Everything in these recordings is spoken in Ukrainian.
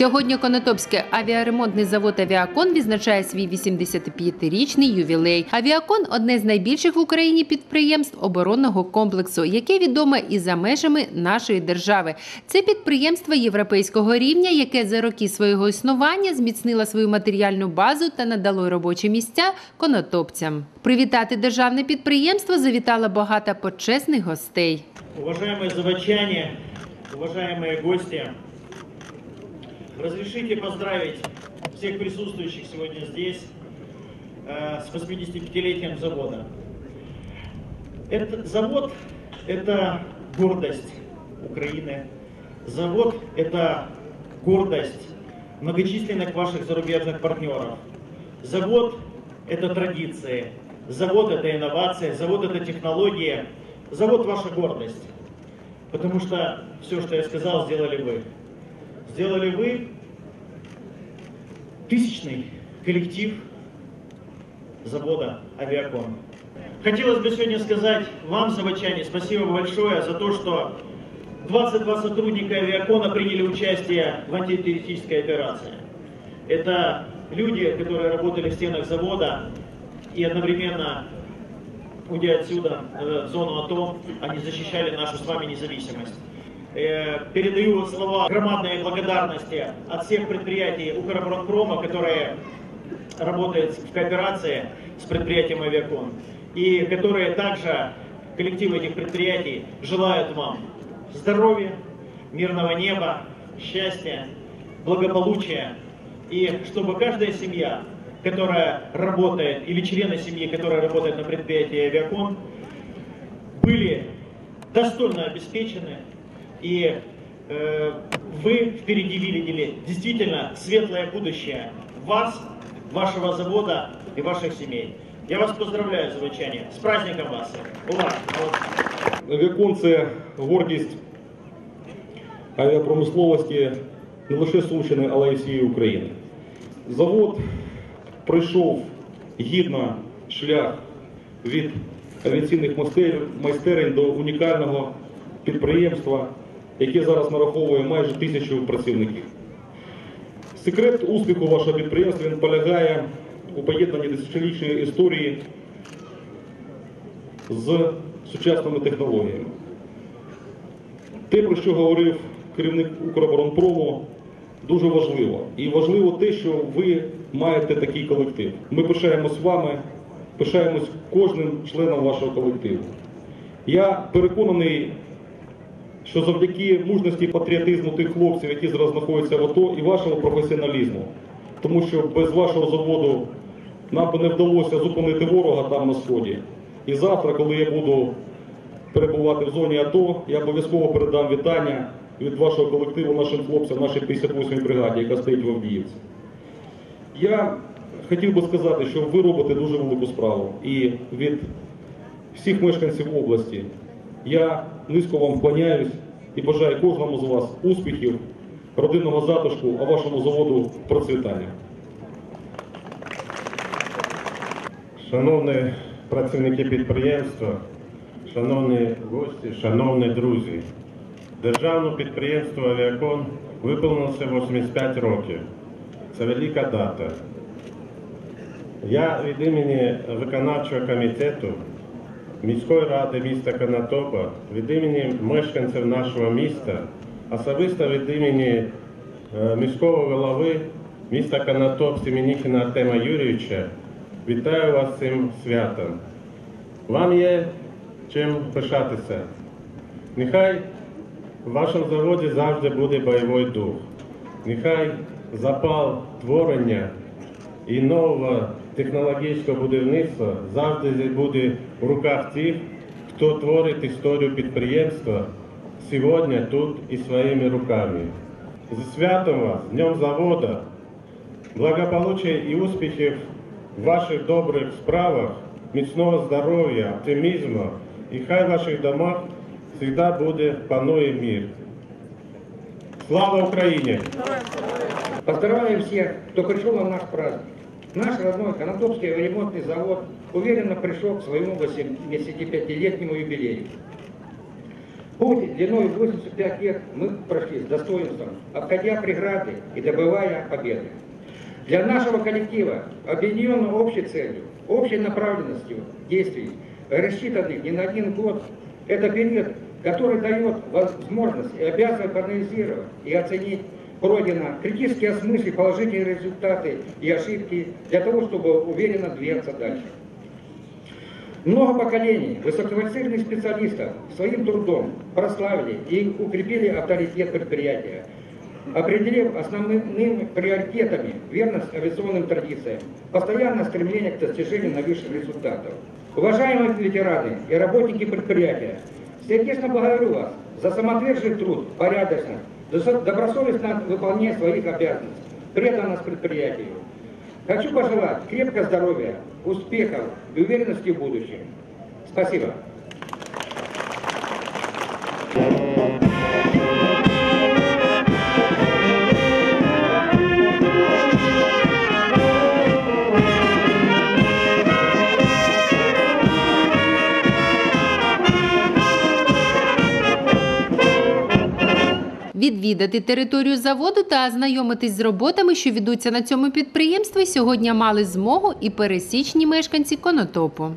Сьогодні Конотопський авіаремонтний завод Авіакон відзначає свій 85-річний ювілей. Авіакон одне з найбільших в Україні підприємств оборонного комплексу, яке відоме і за межами нашої держави. Це підприємство європейського рівня, яке за роки свого існування зміцнило свою матеріальну базу та надало робочі місця конотопцям. Привітати державне підприємство завітало багато почесних гостей. Уважаемые заводчане, уважаемые гости, разрешите поздравить всех присутствующих сегодня здесь э, с 85-летием завода. Этот завод – это гордость Украины. Завод – это гордость многочисленных ваших зарубежных партнеров. Завод – это традиции. Завод – это инновация. Завод – это технология. Завод – ваша гордость. Потому что все, что я сказал, сделали вы. Сделали вы тысячный коллектив завода «Авиакон». Хотелось бы сегодня сказать вам, заводчане, спасибо большое за то, что 22 сотрудника «Авиакона» приняли участие в антитеррористической операции. Это люди, которые работали в стенах завода и одновременно уйдя отсюда, э, в зону АТО, они защищали нашу с вами независимость. Э, Передаю слова громадной благодарности от всех предприятий Укроборонпрома, которые работают в кооперации с предприятием Авиакон, и которые также, коллективы этих предприятий, желают вам здоровья, мирного неба, счастья, благополучия, и чтобы каждая семья которая работает, или члены семьи, которые работают на предприятии Авиакон, были достойно обеспечены, и э, вы впереди видели действительно светлое будущее вас, вашего завода и ваших семей. Я вас поздравляю, заводчане. С праздником вас! Ура! Авіакон гордість авіапромисловості не лише Сумщини, але й всієї України. Завод пройшов гідно шлях від авіаційних майстерень до унікального підприємства, яке зараз нараховує майже тисячу працівників. Секрет успіху вашого підприємства він полягає у поєднанні десятирічної історії з сучасними технологіями. Те, про що говорив керівник Укроборонпрому, дуже важливо. І важливо те, що ви маєте такий колектив. Ми пишаємось вами, пишаємось кожним членом вашого колективу. Я переконаний, що завдяки мужності і патріотизму тих хлопців, які зараз знаходяться в АТО, і вашому професіоналізму, тому що без вашого заводу нам би не вдалося зупинити ворога там на сході. І завтра, коли я буду перебувати в зоні АТО, я обов'язково передам вітання від вашого колективу нашим хлопцям, нашій 58-й бригаді, яка стоїть в Авдіївці. Я хотів би сказати, що ви робите дуже велику справу. І від всіх мешканців області я низько вам вклоняюсь і бажаю кожному з вас успіхів, родинного затишку, а вашому заводу процвітання. Шановні працівники підприємства, шановні гості, шановні друзі, державне підприємство Авіакон виповнилося 85 років. Це велика дата. Я від імені виконавчого комітету міської ради міста Конотопа, від імені мешканців нашого міста, особисто від імені міського голови міста Конотоп Семеніхіна Артема Юрійовича вітаю вас цим святом. Вам є чим пишатися. Нехай в вашому заводі завжди буде бойовий дух. Нехай запал творення і нового технологічного будівництва завжди буде в руках тих, хто творить історію підприємства сьогодні тут і своїми руками. Зі святом вас, Днем завода, благополуччя і успіхів в ваших добрих справах, міцного здоров'я, оптимізму і хай в ваших домах завжди буде панує мир. Слава Україні! Поздравляем всех, кто пришел на наш праздник. Наш родной Конотопский ремонтный завод уверенно пришел к своему 85-летнему юбилею. Путь длиной 85 лет мы прошли с достоинством, обходя преграды и добывая победы. Для нашего коллектива, объединенного общей целью, общей направленностью действий, рассчитанных не на один год, это период, который дает возможность и обязывает проанализировать и оценить пройдено, критически осмыслить положительные результаты и ошибки для того, чтобы уверенно двигаться дальше. Много поколений высококвалифицированных специалистов своим трудом прославили и укрепили авторитет предприятия, определив основными приоритетами верность авиационным традициям, постоянное стремление к достижению наивысших результатов. Уважаемые ветераны и работники предприятия, сердечно благодарю вас за самоотверженный труд, порядочность, за добросовестное выполнение своих обязанностей, преданность предприятию. Хочу пожелать крепкого здоровья, успехов и уверенности в будущем. Спасибо. Відвідати територію заводу та ознайомитись з роботами, що ведуться на цьому підприємстві, сьогодні мали змогу і пересічні мешканці Конотопу.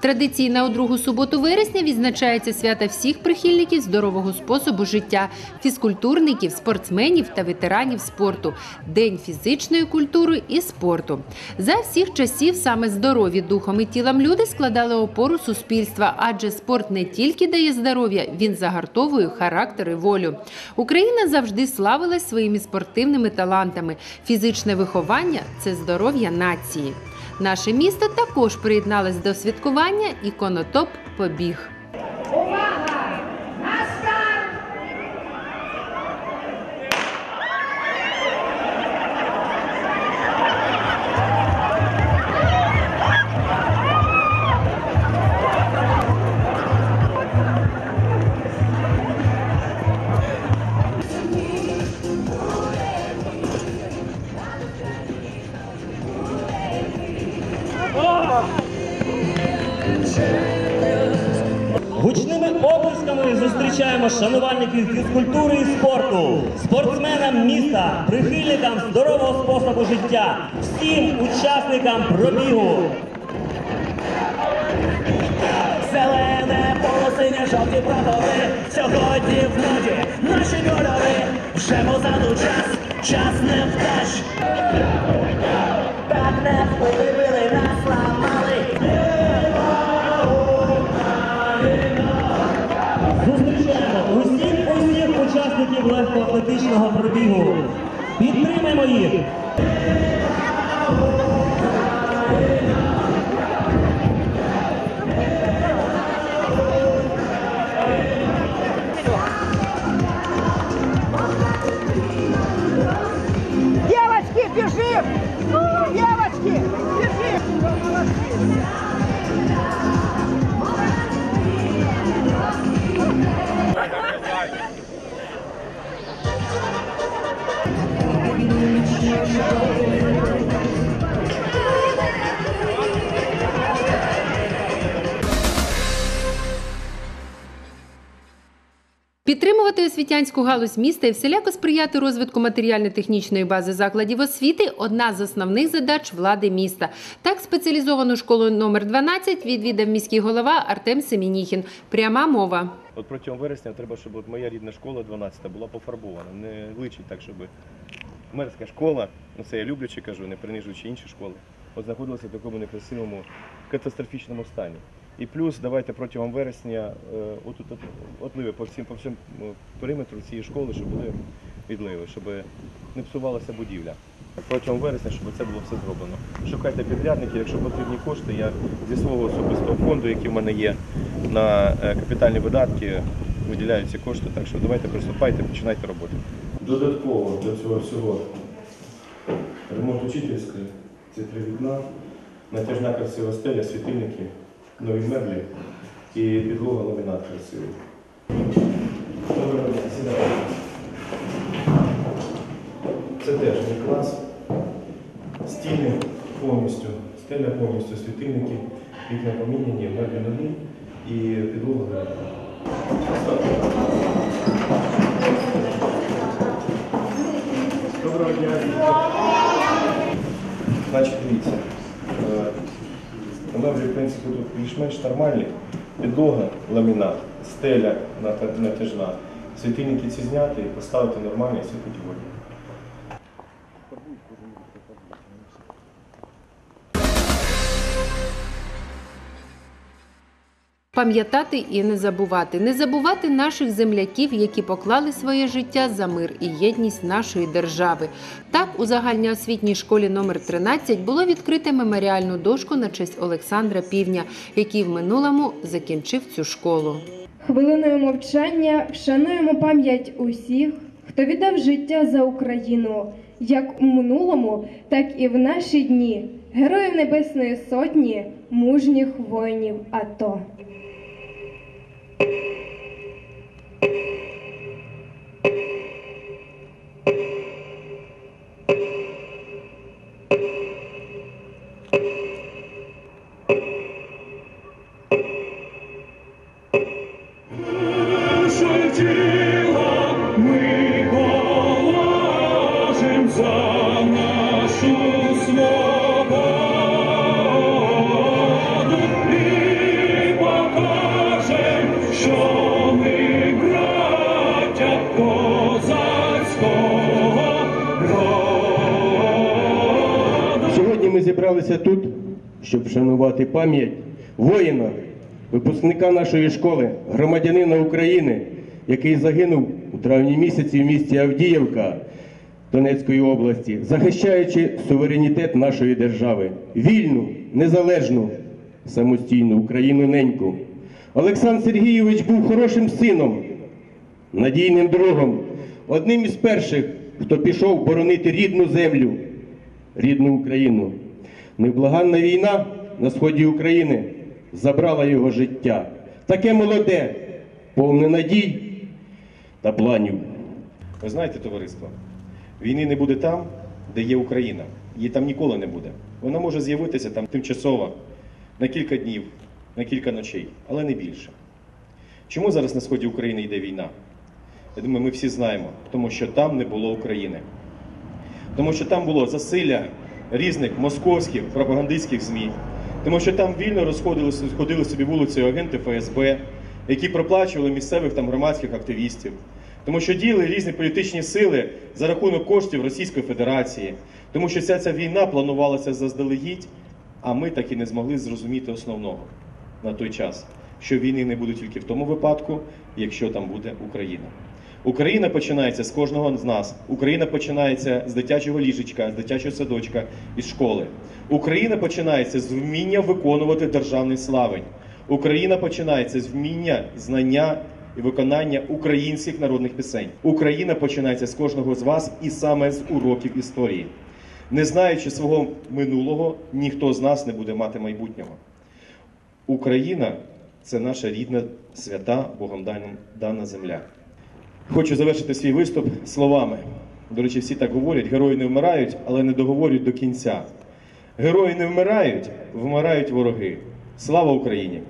Традиційно у другу суботу вересня відзначається свято всіх прихильників здорового способу життя, фізкультурників, спортсменів та ветеранів спорту, День фізичної культури і спорту. За всіх часів саме здорові духом і тілом люди складали опору суспільства, адже спорт не тільки дає здоров'я, він загартовує характер і волю. Україна завжди славилась своїми спортивними талантами. Фізичне виховання це здоров'я нації. Наше місто також приєдналось до святкування і конотоп побіг. Оплесками зустрічаємо шанувальників фізкультури і спорту, спортсменам міста, прихильникам здорового способу життя, всім учасникам пробігу. Зелене полосиня, жовті прапори, сьогодні в моді наші кольори. Вже позаду час, час не вдач. Так не вбили, нас ламали. Учасників легкоатлетичного пробігу. Підтримаємо їх. Підтримувати освітянську галузь міста і всіляко сприяти розвитку матеріально-технічної бази закладів освіти одна з основних задач влади міста. Так, спеціалізовану школу номер 12 відвідав міський голова Артем Семініхін. Пряма мова. От протягом вересня треба, щоб от моя рідна школа 12 була пофарбована. Не личить так, щоб мерська школа, ну це я люблячи кажу, не принижуючи інші школи, от знаходилася в такому некрасивому катастрофічному стані. І плюс давайте протягом вересня е, отут от, отливи по всім по всьому е, периметру цієї школи, щоб були відливи, щоб не псувалася будівля. Протягом вересня, щоб це було все зроблено. Шукайте підрядників, якщо потрібні кошти, я зі свого особистого фонду, який в мене є на е, капітальні видатки, виділяються кошти. Так що давайте приступайте, починайте роботу. Додатково до цього всього ремонт учительської, ці три вікна, натяжна красива стеля, світильники, нові меблі і підлога ламінат красивий. Це теж мій клас. Стіни повністю, стеля повністю, світильники, вікна поміняні, меблі нові і підлога Значить, дивіться. Меблі, в принципі, тут більш-менш нормальні. Підлога, ламінат, стеля натяжна. Світильники ці зняти і поставити нормальні всі категорії. Пам'ятати і не забувати, не забувати наших земляків, які поклали своє життя за мир і єдність нашої держави. Так, у загальноосвітній школі номер 13 було відкрите меморіальну дошку на честь Олександра Півня, який в минулому закінчив цю школу. Хвилиною мовчання вшануємо пам'ять усіх, хто віддав життя за Україну, як у минулому, так і в наші дні, героїв Небесної Сотні, мужніх воїнів АТО. За нашу свободу і що ми браття козацького. Сьогодні ми зібралися тут, щоб вшанувати пам'ять воїна, випускника нашої школи, громадянина України, який загинув у травні місяці в місті Авдіївка Донецької області, захищаючи суверенітет нашої держави, вільну, незалежну, самостійну Україну неньку. Олександр Сергійович був хорошим сином, надійним другом, одним із перших, хто пішов боронити рідну землю, рідну Україну. Невблаганна війна на сході України забрала його життя. Таке молоде, повне надій та планів. Ви знаєте, товариство, війни не буде там, де є Україна. Її там ніколи не буде. Вона може з'явитися там тимчасово на кілька днів, на кілька ночей, але не більше. Чому зараз на сході України йде війна? Я думаю, ми всі знаємо, тому що там не було України. Тому що там було засилля різних московських пропагандистських ЗМІ, тому що там вільно розходилися, ходили собі вулицею агенти ФСБ, які проплачували місцевих там громадських активістів, тому що діяли різні політичні сили за рахунок коштів Російської Федерації, тому що вся ця війна планувалася заздалегідь, а ми так і не змогли зрозуміти основного на той час, що війни не буде тільки в тому випадку, якщо там буде Україна. Україна починається з кожного з нас. Україна починається з дитячого ліжечка, з дитячого садочка, із школи. Україна починається з вміння виконувати державний славень. Україна починається з вміння, знання і виконання українських народних пісень. Україна починається з кожного з вас і саме з уроків історії. Не знаючи свого минулого, ніхто з нас не буде мати майбутнього. Україна це наша рідна, свята, Богом дана- земля. Хочу завершити свій виступ словами. До речі, всі так говорять: герої не вмирають, але не договорюють до кінця. Герої не вмирають, вмирають вороги. Слава Україні!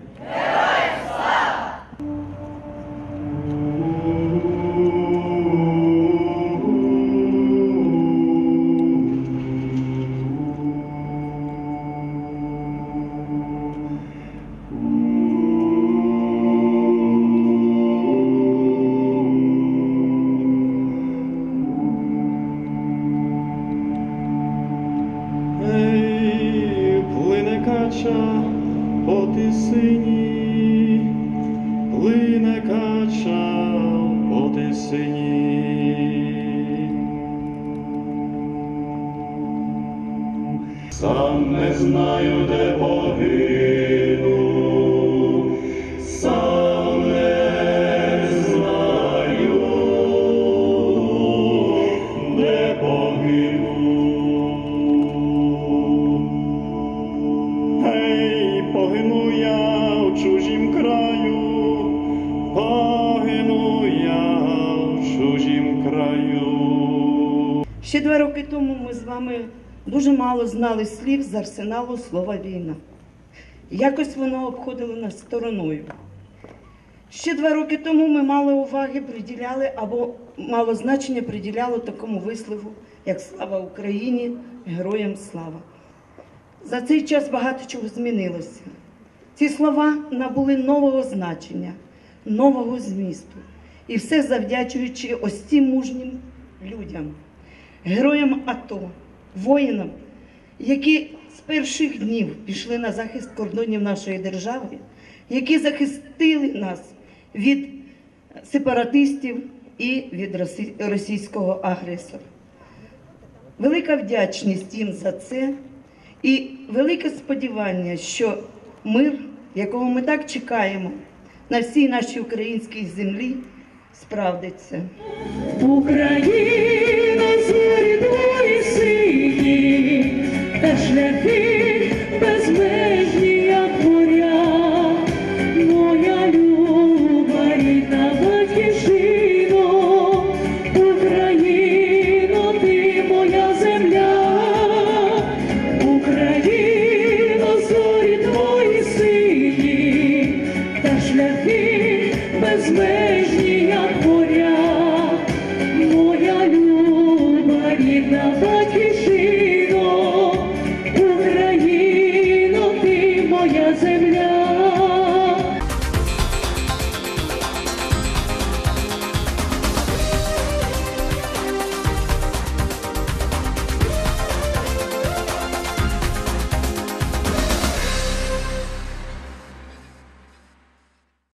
Дуже мало знали слів з арсеналу слова війна. Якось воно обходило нас стороною. Ще два роки тому ми мало уваги приділяли або мало значення приділяло такому вислову, як слава Україні, героям слава. За цей час багато чого змінилося. Ці слова набули нового значення, нового змісту. І все завдячуючи ось цим мужнім людям, героям АТО, воїнам, які з перших днів пішли на захист кордонів нашої держави, які захистили нас від сепаратистів і від російського агресора. Велика вдячність їм за це і велике сподівання, що мир, якого ми так чекаємо на всій нашій українській землі, справдиться. Україна зорі шляхи безмежні, як моря, моя люба рідна батьківщино, Україно, ти моя земля, Україна, зорі твої сині, та шляхи безмежні.